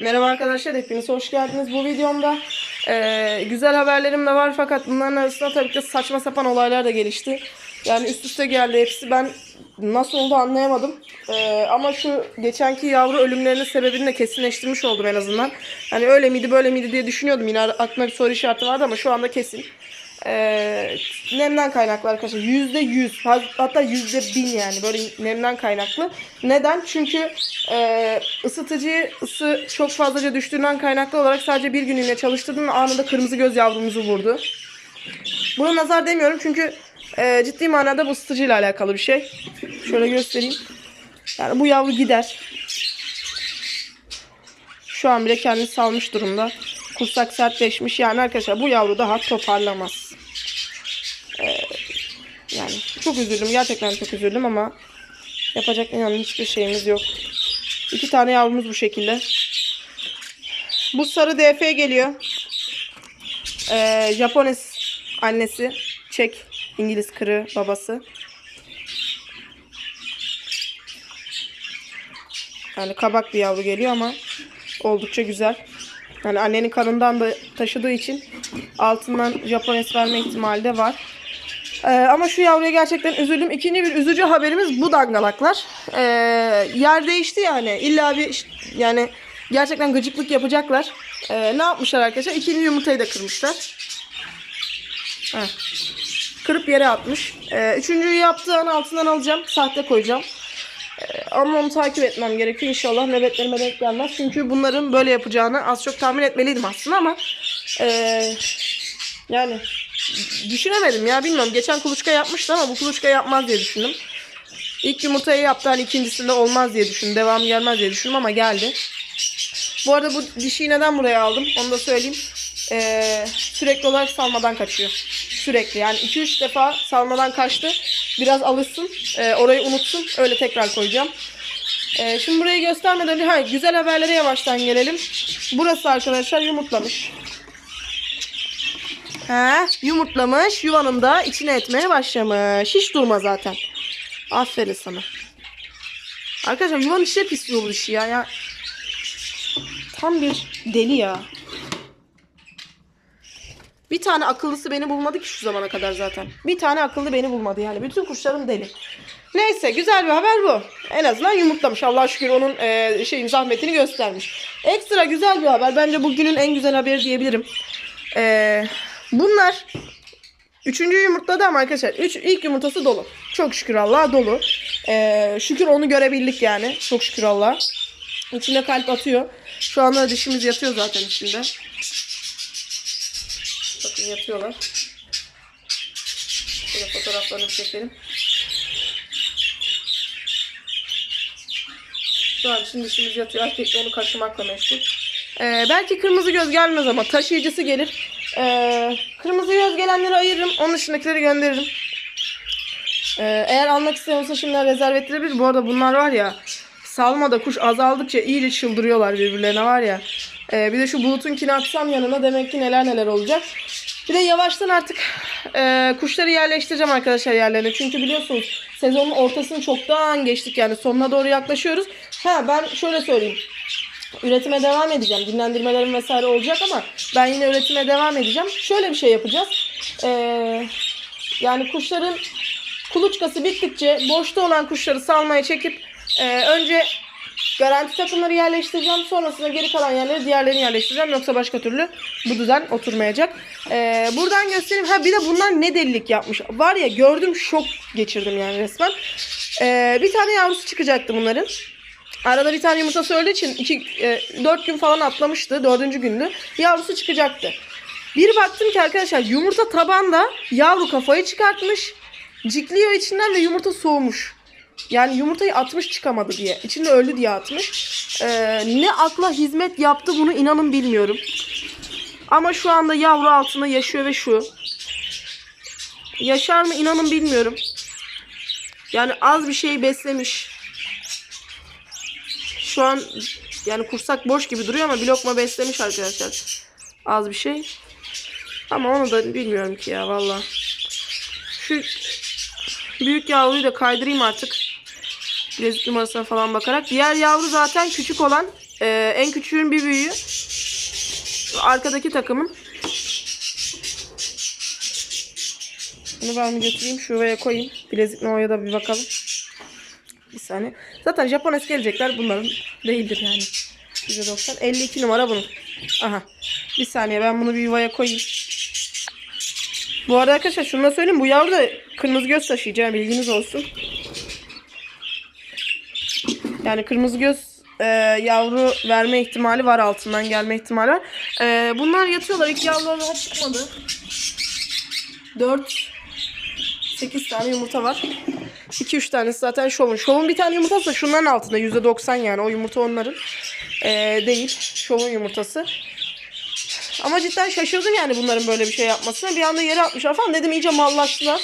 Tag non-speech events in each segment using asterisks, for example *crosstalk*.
Merhaba arkadaşlar, hepiniz hoş geldiniz. Bu videomda eee, güzel haberlerim de var fakat bunların arasında tabii ki saçma sapan olaylar da gelişti. Yani üst üste geldi hepsi. Ben nasıl oldu anlayamadım. Eee, ama şu geçenki yavru ölümlerinin sebebini de kesinleştirmiş oldum en azından. Hani öyle miydi böyle miydi diye düşünüyordum. Yine aklımda bir soru işareti vardı ama şu anda kesin. Eee, nemden kaynaklı arkadaşlar. Yüzde yüz hatta yüzde bin yani böyle nemden kaynaklı. Neden? Çünkü eee ısıtıcı ısı çok fazlaca düştüğünden kaynaklı olarak sadece bir günlüğüne çalıştırdım ve anında kırmızı göz yavrumuzu vurdu. Buna nazar demiyorum çünkü eee, ciddi manada bu ısıtıcıyla alakalı bir şey. Şöyle göstereyim. Yani bu yavru gider. Şu an bile kendini salmış durumda. Kursak sertleşmiş. Yani arkadaşlar bu yavru daha toparlamaz. Yani çok üzüldüm. Gerçekten çok üzüldüm ama yapacak inanın hiçbir şeyimiz yok. İki tane yavrumuz bu şekilde. Bu sarı DF geliyor. Ee, Japones annesi. Çek. İngiliz kırı babası. Yani kabak bir yavru geliyor ama oldukça güzel. Yani annenin karından da taşıdığı için altından Japones verme ihtimali de var. Ee, ama şu yavruya gerçekten üzüldüm. İkinci bir üzücü haberimiz bu dangalaklar. Ee, yer değişti yani. İlla bir yani gerçekten gıcıklık yapacaklar. Ee, ne yapmışlar arkadaşlar? İkinci yumurtayı da kırmışlar. Heh. Kırıp yere atmış. Ee, üçüncüyü yaptığı an altından alacağım. Sahte koyacağım. Ama onu takip etmem gerekiyor. İnşallah nöbetlerime denk gelmez. Çünkü bunların böyle yapacağını az çok tahmin etmeliydim aslında ama eee, yani düşünemedim ya bilmiyorum. Geçen kuluçka yapmıştı ama bu kuluçka yapmaz diye düşündüm. İlk yumurtayı yaptı hani ikincisinde olmaz diye düşündüm. Devam gelmez diye düşündüm ama geldi. Bu arada bu dişiyi neden buraya aldım onu da söyleyeyim. Eee, sürekli olarak salmadan kaçıyor. Sürekli yani 2-3 defa salmadan kaçtı. Biraz alışsın. eee, orayı unutsun. Öyle tekrar koyacağım. Eee, şimdi burayı göstermeden önce ha, güzel haberlere yavaştan gelelim. Burası arkadaşlar yumurtlamış. He, yumurtlamış. Yuvanın da içine etmeye başlamış. Hiç durma zaten. Aferin sana. Arkadaşlar yuvanın içine pisliyor bu dişi ya. ya. Tam bir deli ya. Bir tane akıllısı beni bulmadı ki şu zamana kadar zaten. Bir tane akıllı beni bulmadı yani. Bütün kuşlarım deli. Neyse güzel bir haber bu. En azından yumurtlamış. Allah şükür onun e, şeyin zahmetini göstermiş. Ekstra güzel bir haber. Bence bugünün en güzel haberi diyebilirim. E, bunlar Üçüncü yumurtladı ama arkadaşlar üç, ilk yumurtası dolu. Çok şükür Allah'a dolu. E, şükür onu görebildik yani. Çok şükür Allah'a. İçinde kalp atıyor. Şu anda dişimiz yatıyor zaten içinde. Bakın yatıyorlar. Şöyle fotoğraflarını çekelim. Şu an için dişimiz yatıyor. Erkek onu kaşımakla meşgul. Ee, belki kırmızı göz gelmez ama taşıyıcısı gelir. Ee, kırmızı göz gelenleri ayırırım. Onun dışındakileri gönderirim. Ee, eğer almak istiyorsa şimdiden rezerv ettirebilir. Bu arada bunlar var ya salmada kuş azaldıkça iyice çıldırıyorlar birbirlerine var ya. Ee, bir de şu bulutunkini atsam yanına demek ki neler neler olacak. Bir de yavaştan artık e, kuşları yerleştireceğim arkadaşlar yerlerine. Çünkü biliyorsunuz sezonun ortasını çoktan geçtik yani sonuna doğru yaklaşıyoruz. Ha ben şöyle söyleyeyim. Üretime devam edeceğim. Dinlendirmelerim vesaire olacak ama ben yine üretime devam edeceğim. Şöyle bir şey yapacağız. Ee, yani kuşların kuluçkası bittikçe boşta olan kuşları salmaya çekip e, önce garanti takımları yerleştireceğim. Sonrasında geri kalan yerleri diğerlerini yerleştireceğim. Yoksa başka türlü bu düzen oturmayacak. E, buradan göstereyim. Ha bir de bunlar ne delilik yapmış. Var ya gördüm şok geçirdim yani resmen. E, bir tane yavrusu çıkacaktı bunların. Arada bir tane yumurtası öldüğü için 2 4 gün falan atlamıştı. Dördüncü gündü. Yavrusu çıkacaktı. Bir baktım ki arkadaşlar yumurta tabanda yavru kafayı çıkartmış. Cikliyor içinden ve yumurta soğumuş. Yani yumurtayı atmış çıkamadı diye. İçinde öldü diye atmış. Ee, ne akla hizmet yaptı bunu inanın bilmiyorum. Ama şu anda yavru altında yaşıyor ve şu. Yaşar mı inanın bilmiyorum. Yani az bir şey beslemiş. Şu an yani kursak boş gibi duruyor ama bir lokma beslemiş arkadaşlar. Az bir şey. Ama onu da bilmiyorum ki ya valla. Şu büyük yavruyu da kaydırayım artık. Bilezik numarasına falan bakarak. Diğer yavru zaten küçük olan Ee, en küçüğün bir büyüğü. Arkadaki takımın. Bunu ben bir götüreyim şuraya koyayım. Bilezik Nova'ya da bir bakalım. Bir saniye. Zaten Japon gelecekler bunların değildir yani. %90. 52 numara bunun. Aha. Bir saniye ben bunu bir yuvaya koyayım. Bu arada arkadaşlar şunu da söyleyeyim. Bu yavru kırmızı göz taşıyacağım bilginiz olsun. Yani kırmızı göz e, yavru verme ihtimali var altından gelme ihtimali var. E, bunlar yatıyorlar. İlk yavruları daha çıkmadı. 4 8 tane yumurta var. 2-3 tanesi zaten şovun. Şovun bir tane yumurtası da şunların altında. %90 yani. O yumurta onların. E, değil. Şovun yumurtası. Ama cidden şaşırdım yani bunların böyle bir şey yapmasına. Bir anda yere atmışlar falan. Dedim iyice mallaştılar.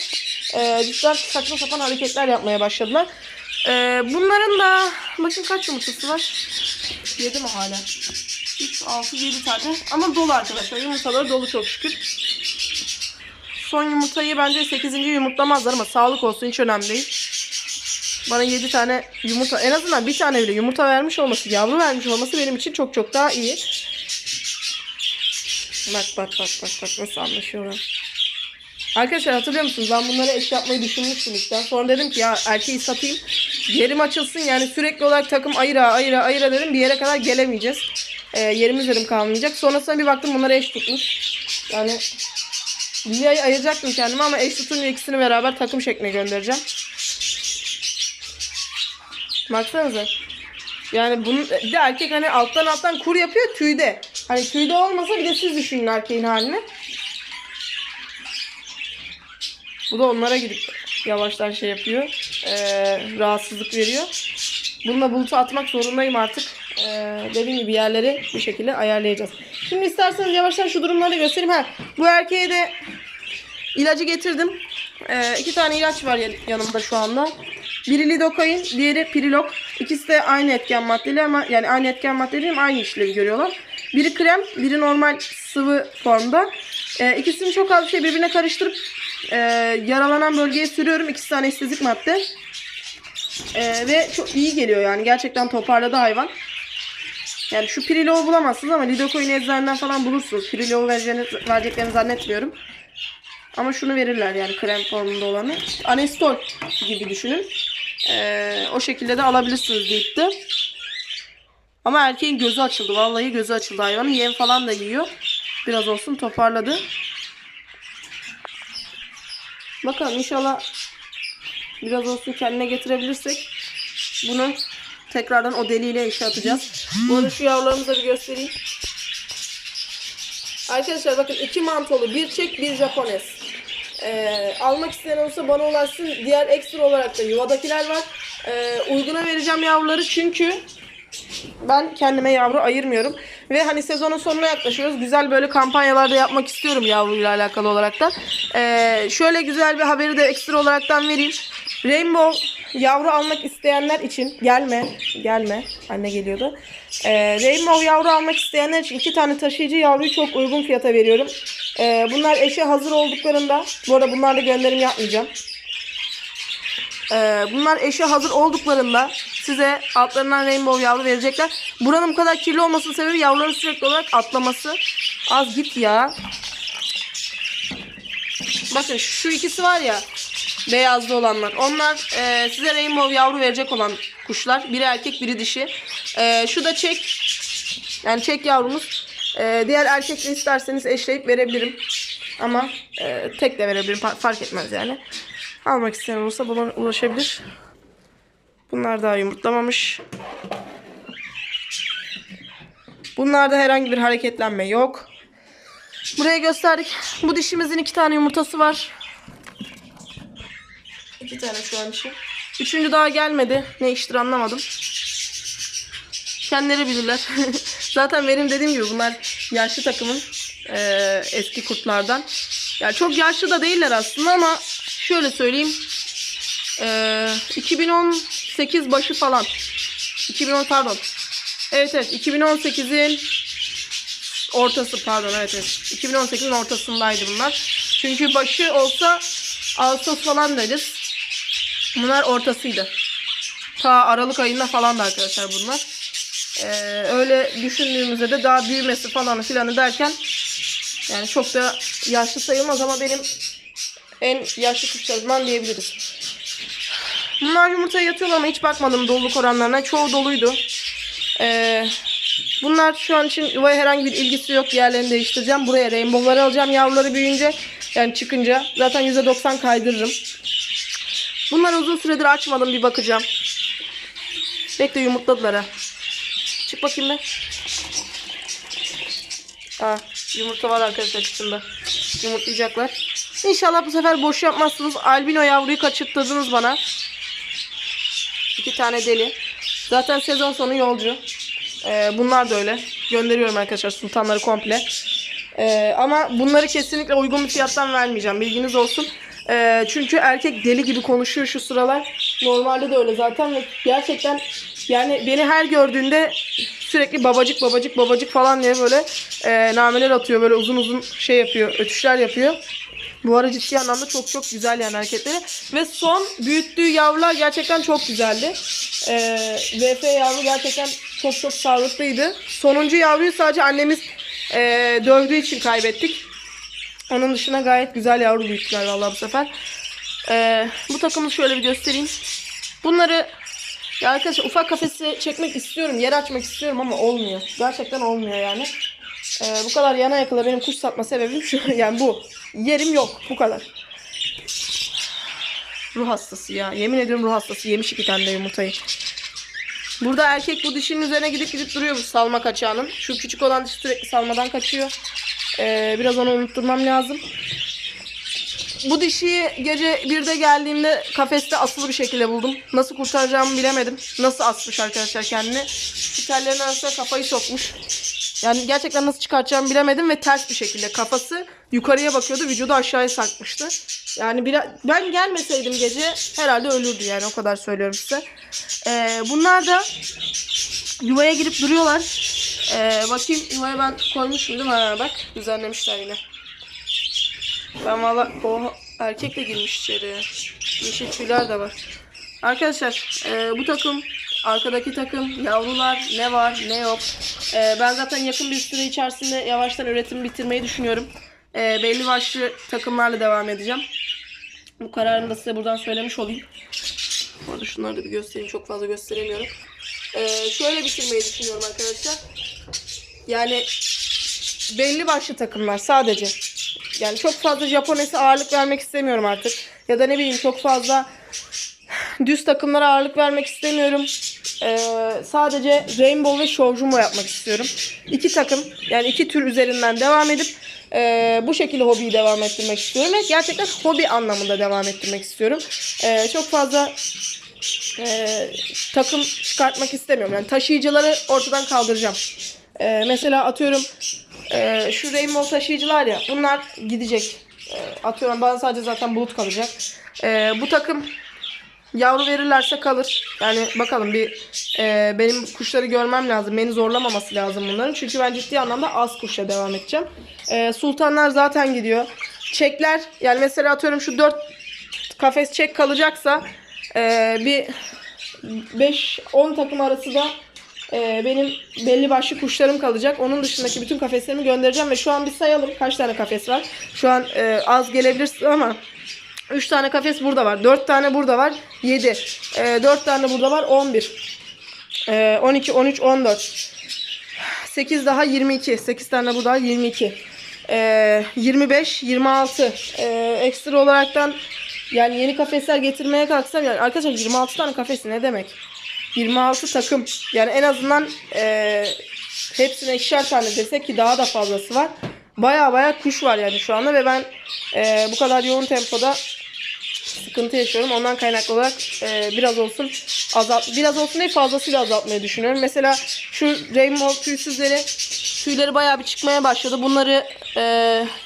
Ee, cidden saçma sapan hareketler yapmaya başladılar. Ee, bunların da bakın kaç yumurtası var? 7 mi hala? 3, 6, 7 tane. Ama dolu arkadaşlar. Yumurtaları dolu çok şükür. Son yumurtayı bence 8. yumurtlamazlar ama sağlık olsun hiç önemli değil. Bana 7 tane yumurta en azından bir tane bile yumurta vermiş olması, yavru vermiş olması benim için çok çok daha iyi. Bak bak bak bak bak nasıl anlaşıyorlar. Arkadaşlar hatırlıyor musunuz? Ben bunları eş yapmayı düşünmüştüm işte. Sonra dedim ki ya erkeği satayım. Yerim açılsın yani sürekli olarak takım ayıra ayıra ayıra dedim. Bir yere kadar gelemeyeceğiz. Ee, yerimiz yerim kalmayacak. Sonrasında bir baktım bunları eş tutmuş. Yani bir ay ayıracaktım kendime ama eş tutunca ikisini beraber takım şekline göndereceğim. Baksanıza. Yani bunu bir de erkek hani alttan alttan kur yapıyor tüyde. Hani tüyde olmasa bir de siz düşünün erkeğin halini. Bu da onlara gidip yavaştan şey yapıyor. Ee, rahatsızlık veriyor. Bununla bulutu atmak zorundayım artık. Ee, dediğim gibi yerleri bir şekilde ayarlayacağız. Şimdi isterseniz yavaştan şu durumları göstereyim. Ha, bu erkeğe de ilacı getirdim. Ee, iki tane ilaç var yan- yanımda şu anda. Biri lidokain, diğeri pirilok. İkisi de aynı etken maddeli ama yani aynı etken ama aynı işlevi görüyorlar. Biri krem, biri normal sıvı formda. Ee, ikisini çok az şey birbirine karıştırıp e, yaralanan bölgeye sürüyorum. İkisi anestezik madde. Ee, ve çok iyi geliyor yani. Gerçekten toparladı hayvan. Yani şu Pirilo'u bulamazsınız ama Lidocoin eczaneden falan bulursunuz. Vereceğini, vereceklerini zannetmiyorum. Ama şunu verirler yani krem formunda olanı. Anestol gibi düşünün. Ee, o şekilde de alabilirsiniz deyip de. Ama erkeğin gözü açıldı. Vallahi gözü açıldı hayvanın. Yem falan da yiyor. Biraz olsun toparladı. Bakalım inşallah biraz olsun kendine getirebilirsek bunu tekrardan o deliyle işe atacağız. Bu arada şu yavrularımızı da bir göstereyim. Arkadaşlar bakın iki mantolu, bir çek, bir japones. Ee, almak isteyen olursa bana ulaşsın. Diğer ekstra olarak da yuvadakiler var. Ee, uyguna vereceğim yavruları çünkü ben kendime yavru ayırmıyorum. Ve hani sezonun sonuna yaklaşıyoruz. Güzel böyle kampanyalarda yapmak istiyorum yavruyla alakalı olarak da. Ee, şöyle güzel bir haberi de ekstra olaraktan vereyim. Rainbow yavru almak isteyenler için gelme gelme anne geliyordu. Ee, Rainbow yavru almak isteyenler için iki tane taşıyıcı yavruyu çok uygun fiyata veriyorum. Ee, bunlar eşe hazır olduklarında bu arada bunlarda gönderim yapmayacağım. Ee, bunlar eşe hazır olduklarında size altlarından rainbow yavru verecekler. Buranın bu kadar kirli olmasının sebebi yavruların sürekli olarak atlaması. Az git ya. Bakın şu ikisi var ya beyazlı olanlar. Onlar e, size rainbow yavru verecek olan kuşlar. Biri erkek biri dişi. E, şu da çek. Yani çek yavrumuz. E, diğer erkekle isterseniz eşleyip verebilirim. Ama e, tek de verebilirim. Fa- Fark etmez yani. Almak isteyen olursa buna ulaşabilir. Bunlar daha yumurtlamamış. Bunlarda herhangi bir hareketlenme yok. Buraya gösterdik. Bu dişimizin iki tane yumurtası var. İki tane şu an için. Üçüncü daha gelmedi. Ne iştir anlamadım. Kendileri bilirler. *laughs* Zaten benim dediğim gibi bunlar yaşlı takımın eee, eski kurtlardan. Yani çok yaşlı da değiller aslında ama şöyle söyleyeyim. Eee 2018 başı falan. 2010 pardon. Evet evet 2018'in ortası pardon evet evet. 2018'in ortasındaydı bunlar. Çünkü başı olsa Ağustos falan deriz. Bunlar ortasıydı. Ta Aralık ayında falandı arkadaşlar bunlar. Ee, öyle düşündüğümüzde de daha büyümesi falan filanı derken yani çok da yaşlı sayılmaz ama benim en yaşlı kuşlarımdan diyebiliriz. Bunlar yumurtaya yatıyorlar ama hiç bakmadım doluluk oranlarına. Çoğu doluydu. Ee, bunlar şu an için yuvaya herhangi bir ilgisi yok. Yerlerini değiştireceğim. Buraya rainbow'ları alacağım yavruları büyüyünce. Yani çıkınca. Zaten %90 kaydırırım. Bunları uzun süredir açmadım. Bir bakacağım. Bekle yumurtladılar ha. Çık bakayım be. Ha, yumurta var arkadaşlar kısımda. Yumurtlayacaklar. İnşallah bu sefer boş yapmazsınız. Albino yavruyu kaçırttırdınız bana. İki tane deli. Zaten sezon sonu yolcu. Ee, bunlar da öyle. Gönderiyorum arkadaşlar sultanları komple. Ee, ama bunları kesinlikle uygun bir fiyattan vermeyeceğim. Bilginiz olsun. Ee, çünkü erkek deli gibi konuşuyor şu sıralar. Normalde de öyle zaten ve gerçekten yani beni her gördüğünde sürekli babacık babacık babacık falan diye böyle e, nameler atıyor. Böyle uzun uzun şey yapıyor, ötüşler yapıyor. Bu ara ciddi anlamda çok çok güzel yani hareketleri. Ve son büyüttüğü yavrular gerçekten çok güzeldi. Ee, VF yavru gerçekten çok çok sağlıklıydı. Sonuncu yavruyu sadece annemiz e, dövdüğü için kaybettik. Onun dışında gayet güzel yavru büyüttüler vallahi bu sefer. Ee, bu takımı şöyle bir göstereyim. Bunları ya arkadaşlar ufak kafesi çekmek istiyorum. Yer açmak istiyorum ama olmuyor. Gerçekten olmuyor yani. Ee, bu kadar yana yakıla benim kuş satma sebebim şu. *laughs* Yani bu. Yerim yok. Bu kadar. Ruh hastası ya. Yemin ediyorum ruh hastası. Yemiş iki tane de yumurtayı. Burada erkek bu dişinin üzerine gidip gidip duruyor bu salma kaçağının. Şu küçük olan dişi sürekli salmadan kaçıyor. Ee, biraz onu unutturmam lazım. Bu dişiyi gece 1'de geldiğimde kafeste asılı bir şekilde buldum. Nasıl kurtaracağımı bilemedim. Nasıl asmış arkadaşlar kendini. Tellerin arasına kafayı sokmuş. Yani gerçekten nasıl çıkartacağımı bilemedim ve ters bir şekilde kafası yukarıya bakıyordu, vücudu aşağıya sarkmıştı. Yani biraz, ben gelmeseydim gece herhalde ölürdü yani o kadar söylüyorum size. Ee, bunlar da yuvaya girip duruyorlar. Ee, bakayım yuvaya ben koymuş muydum? Ha, bak düzenlemişler yine. Ben valla o erkek de girmiş içeri. Yeşil tüyler de var. Arkadaşlar e, bu takım arkadaki takım yavrular ne var ne yok. E, ben zaten yakın bir süre içerisinde yavaştan üretimi bitirmeyi düşünüyorum. E, belli başlı takımlarla devam edeceğim. Bu kararımı da size buradan söylemiş olayım. Bu arada şunları da bir göstereyim. Çok fazla gösteremiyorum. E, şöyle bitirmeyi düşünüyorum arkadaşlar. Yani belli başlı takımlar sadece. Yani çok fazla Japonese ağırlık vermek istemiyorum artık. Ya da ne bileyim çok fazla düz takımlara ağırlık vermek istemiyorum. Ee, sadece Rainbow ve Shoujumo yapmak istiyorum. İki takım yani iki tür üzerinden devam edip e, bu şekilde hobiyi devam ettirmek istiyorum. Ve gerçekten hobi anlamında devam ettirmek istiyorum. Ee, çok fazla e, takım çıkartmak istemiyorum. Yani taşıyıcıları ortadan kaldıracağım. Ee, mesela atıyorum e, şu Rainbow taşıyıcılar ya bunlar gidecek. E, atıyorum bana sadece zaten bulut kalacak. E, bu takım yavru verirlerse kalır. Yani bakalım bir e, benim kuşları görmem lazım. Beni zorlamaması lazım bunların. Çünkü ben ciddi anlamda az kuşla devam edeceğim. E, sultanlar zaten gidiyor. Çekler yani mesela atıyorum şu 4 kafes çek kalacaksa e, bir 5-10 takım arası da e, benim belli başlı kuşlarım kalacak. Onun dışındaki bütün kafeslerimi göndereceğim ve şu an bir sayalım kaç tane kafes var. Şu an e, az gelebilirsin ama 3 tane kafes burada var. 4 tane burada var. 7. E, 4 tane burada var. 11. E, 12, 13, 14. 8 daha 22. 8 tane burada var. 22. E, 25, 26. E, ekstra olaraktan yani yeni kafesler getirmeye kalksam yani arkadaşlar 26 tane kafesi ne demek? 26 takım. Yani en azından e, hepsine ikişer tane desek ki daha da fazlası var. Baya baya kuş var yani şu anda ve ben e, bu kadar yoğun tempoda sıkıntı yaşıyorum. Ondan kaynaklı olarak e, biraz olsun azalt biraz olsun değil fazlasıyla azaltmayı düşünüyorum. Mesela şu Rainbow tüysüzleri tüyleri baya bir çıkmaya başladı. Bunları e,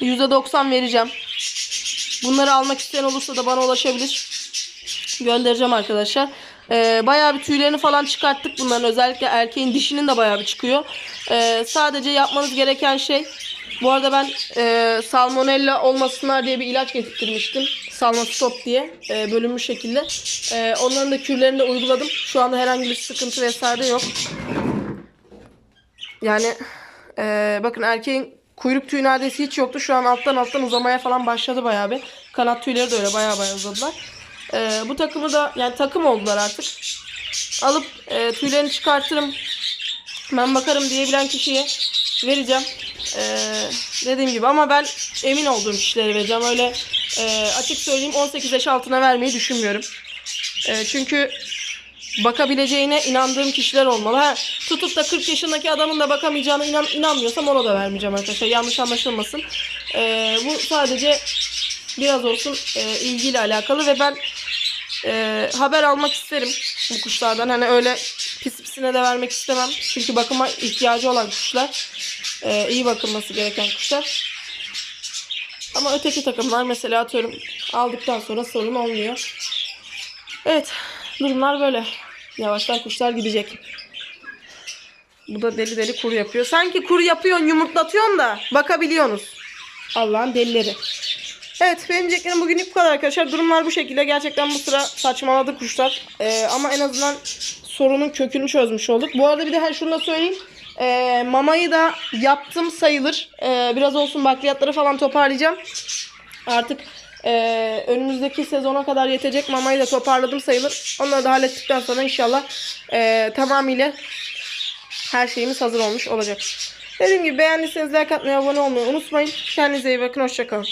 %90 vereceğim. Bunları almak isteyen olursa da bana ulaşabilir. Göndereceğim arkadaşlar. Ee, bayağı bir tüylerini falan çıkarttık bunların. Özellikle erkeğin dişinin de bayağı bir çıkıyor. Ee, sadece yapmanız gereken şey bu arada ben e, salmonella olmasınlar diye bir ilaç getirtmiştim. Salmastop diye e, bölünmüş şekilde. E, onların da kürlerini de uyguladım. Şu anda herhangi bir sıkıntı vesaire yok. Yani eee, bakın erkeğin kuyruk tüyü neredeyse hiç yoktu. Şu an alttan alttan uzamaya falan başladı bayağı bir. Kanat tüyleri de öyle bayağı bayağı uzadılar. Eee, bu takımı da yani takım oldular artık. Alıp eee, tüylerini çıkartırım. Ben bakarım diyebilen kişiye vereceğim. Eee, dediğim gibi ama ben emin olduğum kişilere vereceğim. Öyle eee, açık söyleyeyim 18 yaş altına vermeyi düşünmüyorum. Eee, çünkü bakabileceğine inandığım kişiler olmalı. Ha, tutup da 40 yaşındaki adamın da bakamayacağına inan, inanmıyorsam ona da vermeyeceğim arkadaşlar. Yanlış anlaşılmasın. Ee, bu sadece biraz olsun e, ilgiyle alakalı ve ben e, haber almak isterim bu kuşlardan. Hani öyle pis pisine de vermek istemem. Çünkü bakıma ihtiyacı olan kuşlar. E, iyi bakılması gereken kuşlar. Ama öteki takımlar mesela atıyorum aldıktan sonra sorun olmuyor. Evet durumlar böyle. Yavaştan kuşlar gidecek. Bu da deli deli kuru yapıyor. Sanki kuru yapıyorsun yumurtlatıyorsun da bakabiliyorsunuz. Allah'ın delileri. Evet benim diyeceklerim bugünlük bu kadar arkadaşlar. Durumlar bu şekilde. Gerçekten bu sıra saçmaladı kuşlar. Ee, ama en azından sorunun kökünü çözmüş olduk. Bu arada bir de her şunu da söyleyeyim. Ee, mamayı da yaptım sayılır. Ee, biraz olsun bakliyatları falan toparlayacağım. Artık eee, önümüzdeki sezona kadar yetecek mamayı da toparladım sayılır. Onları da hallettikten sonra inşallah eee, tamamıyla her şeyimiz hazır olmuş olacak. Dediğim gibi beğendiyseniz like atmayı, abone olmayı unutmayın. Kendinize iyi bakın. Hoşçakalın.